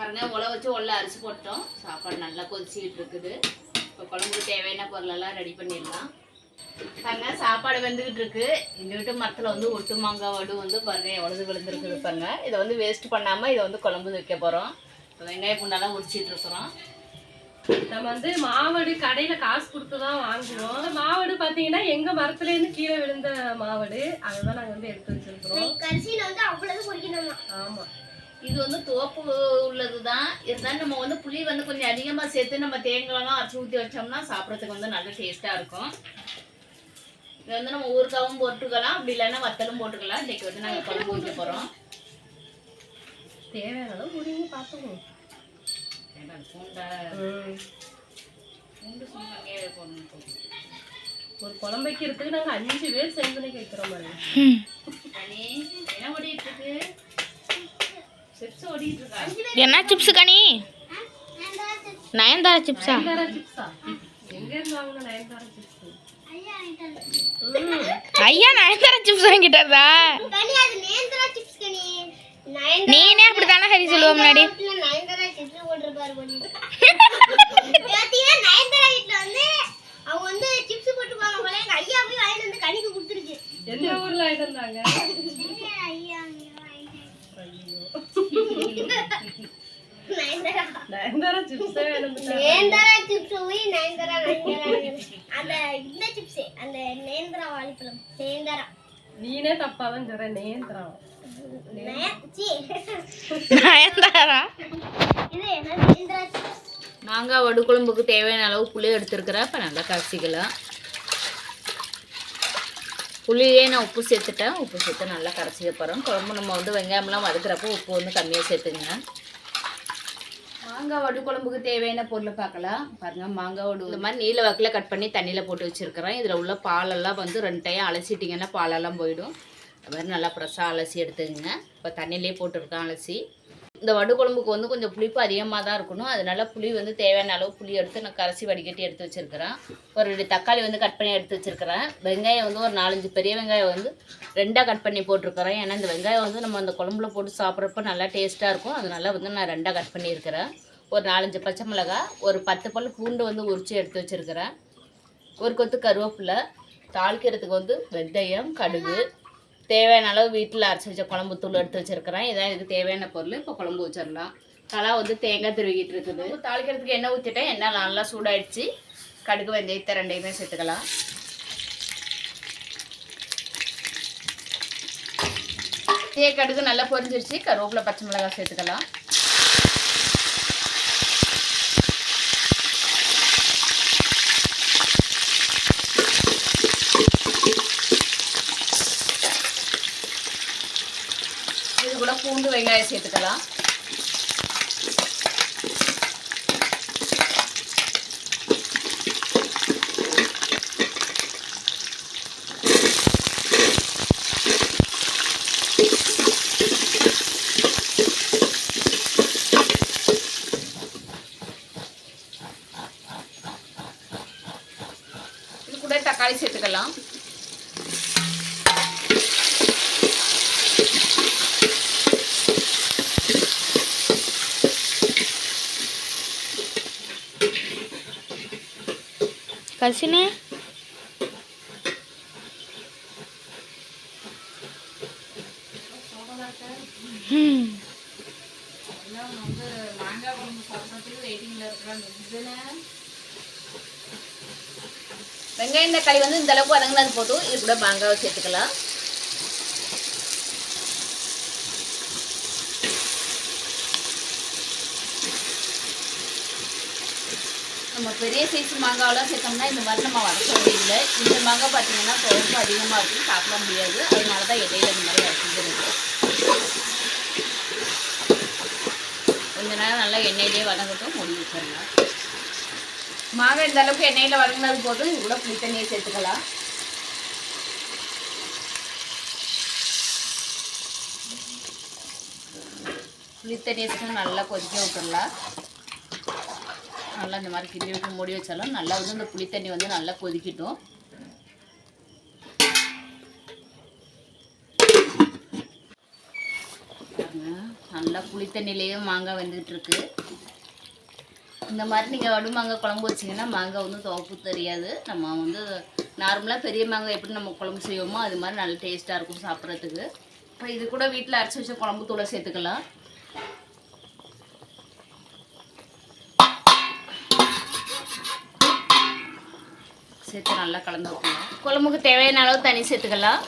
பாருங்க உல வச்சு உள்ள அரிசி போட்டோம். சாப்பாடு நல்லா கொதிச்சிட்டு இருக்குது. இப்போ குழம்புக்கு தேவையான பொருளெல்லாம் ரெடி பண்ணிடலாம். பாருங்க சாப்பாடு வெந்துகிட்டு இருக்கு. எங்கள் வீட்டு மரத்தில் வந்து ஒட்டு மாங்காய் வடு வந்து பாருங்க எவ்வளவு விழுந்துருக்குது பாருங்க. இதை வந்து வேஸ்ட் பண்ணாமல் இதை வந்து குழம்பு வைக்க போகிறோம் வெங்காய பூண்டெல்லாம் உரிச்சிட்டு இருக்கிறோம். நம்ம வந்து மாவடு கடையில காசு கொடுத்து தான் வாங்குவோம் மாவடு பாத்தீங்கன்னா எங்க மரத்துல இருந்து கீழே விழுந்த மாவடு. அதை நாங்க வந்து எடுத்து வச்சிருக்கிறோம். கரிசியில வந்து அவ்வளவு பொரிக்கணுமா ஆமா. இது வந்து தோப்பு உள்ளது தான் இருந்தாலும் நம்ம வந்து புளி வந்து கொஞ்சம் அதிகமாக சேர்த்து நம்ம தேங்காய்லாம் அரைச்சி ஊற்றி வச்சோம்னா சாப்பிட்றதுக்கு வந்து நல்ல டேஸ்ட்டாக இருக்கும். இது வந்து நம்ம ஊறுகாவும் போட்டுக்கலாம். அப்படி இல்லைன்னா வத்தலும் போட்டுக்கலாம். இன்னைக்கு வந்து நாங்கள் குழம்பு வைக்க போகிறோம் தேவையான அளவு பூண்டா பூண்டு சும்மா போடணும் போதும். ஒரு குழம்பு வைக்கிறதுக்கு நாங்க அஞ்சு பேர் சேர்ந்து வைக்கிறோம் மாதிரி என்ன இருக்கு ஓடிட்டு இருக்கா? என்ன சிப்ஸ் கனி நயன்தாரா சிப்ஸா ஐயா நயன்தாரா சிப்ஸ் வாங்கிட்டாரா? நீனே அப்படித்தானே ஹரி சொல்லுவ முன்னாடி? அவங்க வந்து சிப்ஸ் போட்டுப்பாங்க போல எங்க ஐயா போய் வாங்கிட்டு வந்து கனிக்கு கொடுத்துருக்கு எந்த ஊர்ல வாங்கிட்டு ஐயோ. நயன்தாரா சிப்ஸே வேணும் நேந்திரா சிப்ஸ் போய் நயன்தாரா நயன்தாரா. அந்த இந்த சிப்ஸ் அந்த நேந்திரா வாழைப்பழம் நேந்திரா நீனே தப்பா தான் சொல்ற நேந்திரா நய- சீ. நயன்தாரா? இது என்ன நேந்திரா சிப்ஸ் மாங்காய் வடு குழம்புக்கு தேவையான அளவு புளி எடுத்துருக்கிறேன் இப்போ நல்லா கரைச்சிக்கலாம் புளியே நான் உப்பு சேர்த்துட்டேன். உப்பு சேர்த்து நல்லா கரைச்சிக்க போகிறோம் குழம்பு நம்ம வந்து வெங்காயம்லாம் வதக்குறப்போ உப்பு வந்து கம்மியாக சேர்த்துங்க. மாங்காய் வடு குழம்புக்கு தேவையான பொருளை பார்க்கலாம். பாருங்க மாங்காய் வடு. இந்த மாதிரி நீல வாக்கில் கட் பண்ணி தண்ணியில் போட்டு வச்சுருக்கிறேன். இதில் உள்ள பாலெல்லாம் வந்து ரெண்டு டைம் அலசிட்டிங்கன்னா பாலெல்லாம் போயிடும். அது மாதிரி நல்லா ஃப்ரெஷ்ஷாக அலசி எடுத்துக்கங்க. இப்போ தண்ணியிலே போட்டிருக்கேன் அலசி. இந்த வடு குழம்புக்கு வந்து கொஞ்சம் புளிப்பு அதிகமாக தான் இருக்கணும். அதனால புளி வந்து தேவையான அளவு புளி எடுத்து நான் கரைச்சி வடிகட்டி எடுத்து வச்சுருக்கிறேன். ஒரு ரெண்டு தக்காளி வந்து கட் பண்ணி எடுத்து வச்சுருக்கிறேன். வெங்காயம் வந்து ஒரு நாலஞ்சு பெரிய வெங்காயம் வந்து ரெண்டாக கட் பண்ணி போட்டிருக்கிறேன். ஏன்னா இந்த வெங்காயம் வந்து நம்ம அந்த குழம்புல போட்டு சாப்பிட்றப்ப நல்லா டேஸ்ட்டாக இருக்கும். அதனால வந்து நான் ரெண்டாக கட் பண்ணியிருக்கிறேன். ஒரு நாலஞ்சு பச்சை மிளகா ஒரு பத்து பல் பூண்டு வந்து உரித்து எடுத்து வச்சுருக்கிறேன். ஒரு கொத்து கருவேப்பிலை தாளிக்கிறதுக்கு வந்து வெந்தயம் கடுகு தேவையான அளவு வீட்டில் அரைச்சி வச்ச குழம்பு தூள் எடுத்து வச்சிருக்கிறேன். இதான் இதுக்கு தேவையான பொருள். இப்போ குழம்பு வச்சிடலாம். தலா வந்து தேங்காய் துருவிக்கிட்டு இருக்குது. தாளிக்கிறதுக்கு எண்ணெய் ஊற்றிட்டேன் எண்ணெய் நல்லா சூடாயிடுச்சு. கடுகு வெந்தயத்தை ரெண்டையுமே சேர்த்துக்கலாம். தே கடுகு நல்லா பொரிஞ்சிருச்சு. கருவேப்பிலை பச்சை மிளகாய் சேர்த்துக்கலாம் இது கூட பூண்டு வெங்காயம் சேர்த்துக்கலாம். கூட தக்காளி சேர்த்துக்கலாம். கசினே ம் வெங்காயம் தக்காளி வந்து இந்த அளவுக்கு வதங்கினது போதும் இது கூட மாங்காவை சேர்த்துக்கலாம் நம்ம பெரிய சைஸ் மாங்காவெல்லாம் சேர்த்தோம்னா இந்த மாதிரி நம்ம வதக்க வேண்டியதில்லை இந்த மாங்காய் பார்த்தீங்கன்னா குழம்பு அதிகமாக இருக்கும் சாப்பிட முடியாது. அதனால தான் இடையில இந்த மாதிரி வச்சுக்கிறது கொஞ்ச நேரம் நல்லா எண்ணெயிலே வதங்கட்டும் மூடி வச்சிடலாம். மாங்காய் இந்த அளவுக்கு எண்ணெயில் வதங்கினது போதும் இவ்வளோ புளி தண்ணியை சேர்த்துக்கலாம். புளி தண்ணியை சேர்த்து நல்லா கொதிக்க விட்டுடலாம். நல்லா இந்த மாதிரி கிண்டி விட்டு மூடி வச்சாலும் நல்லா வந்து இந்த புளி தண்ணி வந்து நல்லா கொதிக்கட்டும். நல்லா புளித்தண்ணிலேயே மாங்காய் வெந்துட்டு இருக்கு. இந்த மாதிரி நீங்கள் வடு மாங்காய் குழம்பு வச்சிங்கன்னா மாங்காய் வந்து துவப்பு தெரியாது. நம்ம வந்து நார்மலாக பெரிய மாங்காய் எப்படி நம்ம குழம்பு செய்வோமோ அது மாதிரி நல்ல டேஸ்ட்டாக இருக்கும் சாப்பிட்றதுக்கு. இப்போ இது கூட வீட்டில் அரைச்சி வச்ச குழம்பு தூளை சேர்த்துக்கலாம். சேர்த்து நல்லா கலந்து வைக்கலாம் குழம்புக்கு தேவையான அளவு தண்ணி சேர்த்துக்கலாம்.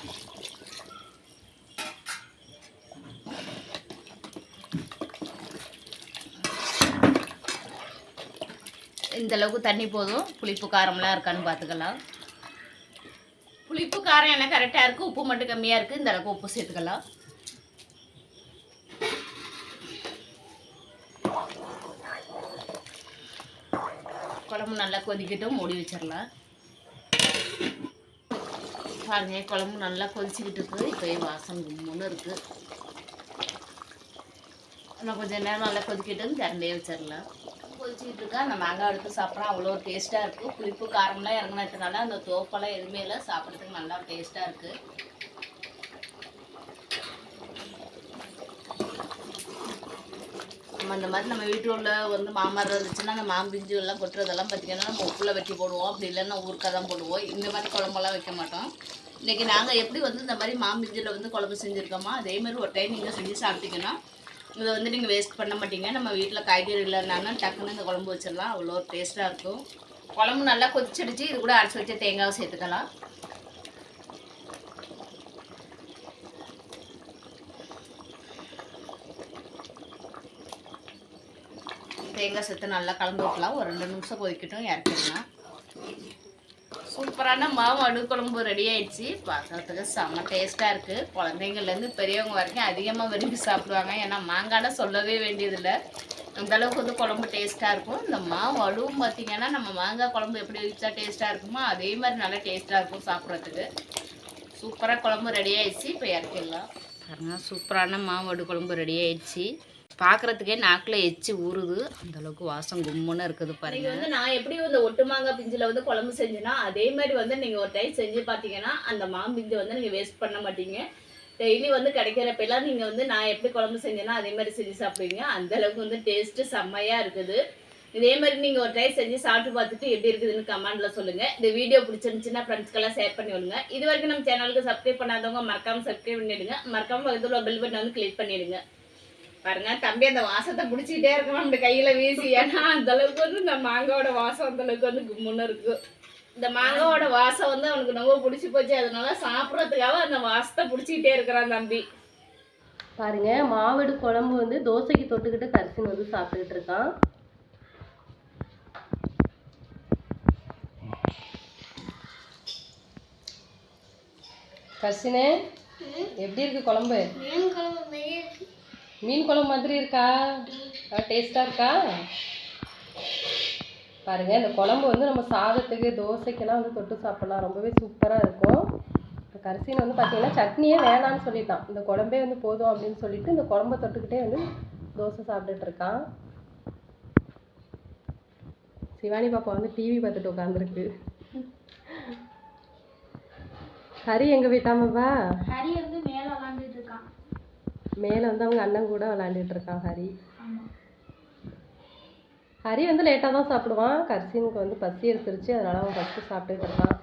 இந்த அளவுக்கு தண்ணி போதும். புளிப்பு காரம்லாம் இருக்கான்னு பார்த்துக்கலாம். புளிப்பு காரம் என்ன? கரெக்டாக இருக்குது உப்பு மட்டும் கம்மியாக இருக்குது இந்த அளவுக்கு உப்பு சேர்த்துக்கலாம். குழம்பு நல்லா கொதிக்கட்டும். மூடி வச்சிடலாம். பாருங்க குழம்பு நல்லா கொதிச்சுக்கிட்டு இருக்குது. இப்போயே வாசம் கும்முன்னு இருக்குது இன்னும் கொஞ்சம் நேரம் நல்லா கொதிக்கிட்டு திறந்தே வச்சிடலாம். கொதிச்சுக்கிட்டு இருக்கா. அந்த மாங்காய் எடுத்து சாப்பிட்றோம் அவ்வளோ டேஸ்ட்டாக இருக்குது புளிப்பு காரம்லாம் இறங்கினதுனால அந்த தோப்பெல்லாம் எதுவுமே இல்லை. சாப்பிட்றதுக்கு நல்லா டேஸ்ட்டாக இருக்குது நம்ம இந்த மாதிரி நம்ம வீட்டுல வந்து மாமரம் இருந்துச்சுன்னா அந்த மாம்பிஞ்சு எல்லாம் கொட்டுறதெல்லாம் பார்த்தீங்கன்னா நம்ம உப்புல வெட்டி போடுவோம். அப்படி இல்லைன்னா ஊருக்காக தான் போடுவோம். இந்த மாதிரி குழம்பெல்லாம் வைக்க மாட்டோம். இன்றைக்கி நாங்கள் எப்படி வந்து இந்த மாதிரி மாம்பிஞ்சில் வந்து குழம்பு செஞ்சுருக்கோமோ அதே மாதிரி ஒரு டைம் நீங்கள் செஞ்சு சாப்பிட்டீங்கன்னா இதை வந்து நீங்கள் வேஸ்ட் பண்ண மாட்டீங்க. நம்ம வீட்டில் காய்கறி இல்லைனாலும் டக்குன்னு இந்த குழம்பு வச்சிடலாம். அவ்வளோ டேஸ்ட்டாக இருக்கும். குழம்பு நல்லா கொதிச்சிடுச்சு. இது கூட அரைச்சி வச்ச தேங்காவை சேர்த்துக்கலாம். தேங்காய் சேர்த்து நல்லா கலந்து வைக்கலாம் ஒரு ரெண்டு நிமிஷம் கொதிக்கட்டும் இறக்கிடலாம். சூப்பரான மாவு அடுக்குழம்பு ரெடி ஆயிடுச்சு. பார்க்கறதுக்கு செம்ம டேஸ்ட்டாக இருக்குது குழந்தைங்கள்லேருந்து பெரியவங்க வரைக்கும் அதிகமாக விரும்பி சாப்பிடுவாங்க. ஏன்னா மாங்காய்னா சொல்லவே வேண்டியதில்லை. அந்தளவுக்கு வந்து குழம்பு டேஸ்ட்டாக இருக்கும். இந்த மாவு அழுவும் பார்த்தீங்கன்னா நம்ம மாங்காய் குழம்பு எப்படி வச்சா டேஸ்ட்டாக இருக்குமோ அதே மாதிரி நல்லா டேஸ்ட்டாக இருக்கும் சாப்பிட்றதுக்கு. சூப்பராக குழம்பு ரெடி ஆயிடுச்சு. இப்போ இறக்கிடலாம். பாருங்க சூப்பரான மாவு குழம்பு ரெடி ஆயிடுச்சு. பார்க்கறதுக்கே நாக்கில் எச்சி ஊறுது. அந்த அளவுக்கு வாசம் கும்முன்னு இருக்குது பாருங்க. வந்து நான் எப்படி இந்த ஒட்டு மாங்காய் பிஞ்சில் வந்து குழம்பு செஞ்சேன்னா அதே மாதிரி வந்து நீங்கள் ஒரு டைம் செஞ்சு பார்த்தீங்கன்னா அந்த மாம்பிஞ்சை வந்து நீங்கள் வேஸ்ட் பண்ண மாட்டீங்க. டெய்லி வந்து கிடைக்கிறப்பெல்லாம் நீங்கள் வந்து நான் எப்படி குழம்பு செஞ்சேன்னா அதே மாதிரி செஞ்சு சாப்பிடுவீங்க. அந்த அளவுக்கு வந்து டேஸ்ட்டு செம்மையாக இருக்குது. இதே மாதிரி நீங்கள் ஒரு டைம் செஞ்சு சாப்பிட்டு பார்த்துட்டு எப்படி இருக்குதுன்னு கமெண்ட்ல சொல்லுங்க. இந்த வீடியோ பிடிச்சிருந்துச்சுன்னா ஃப்ரெண்ட்ஸ்க்கெல்லாம் ஷேர் பண்ணி விடுங்க. இது வரைக்கும் நம்ம சேனலுக்கு சப்ஸ்கிரைப் பண்ணாதவங்க மறக்காம சப்ஸ்கிரைப் பண்ணிடுங்க. மறக்காம பக்கத்தில் பெல் பட்டன் வந்து கிளிக் பண்ணிடுங்க. பாருங்க தம்பி அந்த வாசத்தை பிடிச்சிக்கிட்டே இருக்கணும் நம்ம கையில வீசி. ஏன்னா அந்த அளவுக்கு வந்து இந்த மாங்காவோட வாசம் அந்த அளவுக்கு வந்து கும்முன்னு இருக்கு. இந்த மாங்காவோட வாசம் வந்து அவனுக்கு ரொம்ப பிடிச்சி போச்சு. அதனால சாப்பிட்றதுக்காக அந்த வாசத்தை பிடிச்சிக்கிட்டே இருக்கிறான் தம்பி. பாருங்க மாவடு குழம்பு வந்து தோசைக்கு தொட்டுக்கிட்டு கரிசன் வந்து சாப்பிட்டுக்கிட்டு இருக்கான். கர்சினே எப்படி இருக்கு குழம்பு? மீன் குழம்பு மாதிரி இருக்கா? டேஸ்ட்டாக இருக்கா? பாருங்கள் இந்த குழம்பு வந்து நம்ம சாதத்துக்கு தோசைக்கெல்லாம் வந்து தொட்டு சாப்பிட்லாம். ரொம்பவே சூப்பராக இருக்கும். இப்போ கரிசீன் வந்து பார்த்தீங்கன்னா சட்னியே வேணாம்னு சொல்லிட்டான். இந்த குழம்பே வந்து போதும் அப்படின்னு சொல்லிட்டு இந்த குழம்ப தொட்டுக்கிட்டே வந்து தோசை சாப்பிட்டுட்டு இருக்கான். சிவானி பாப்பா வந்து டிவி பார்த்துட்டு உட்காந்துருக்கு ஹரி எங்கே போயிட்டாமாப்பா ஹரி வந்து மேல விளாண்டுட்டு இருக்கான் மேலே வந்து அவங்க அண்ணன் கூட விளாண்டுட்டு இருக்கான் ஹரி. ஹரி வந்து லேட்டாக தான் சாப்பிடுவான். கர்சீனுக்கு வந்து பசி எடுத்துருச்சு. அதனால அவன் ஃபஸ்ட்டு சாப்பிட்டுட்டு இருக்கான்.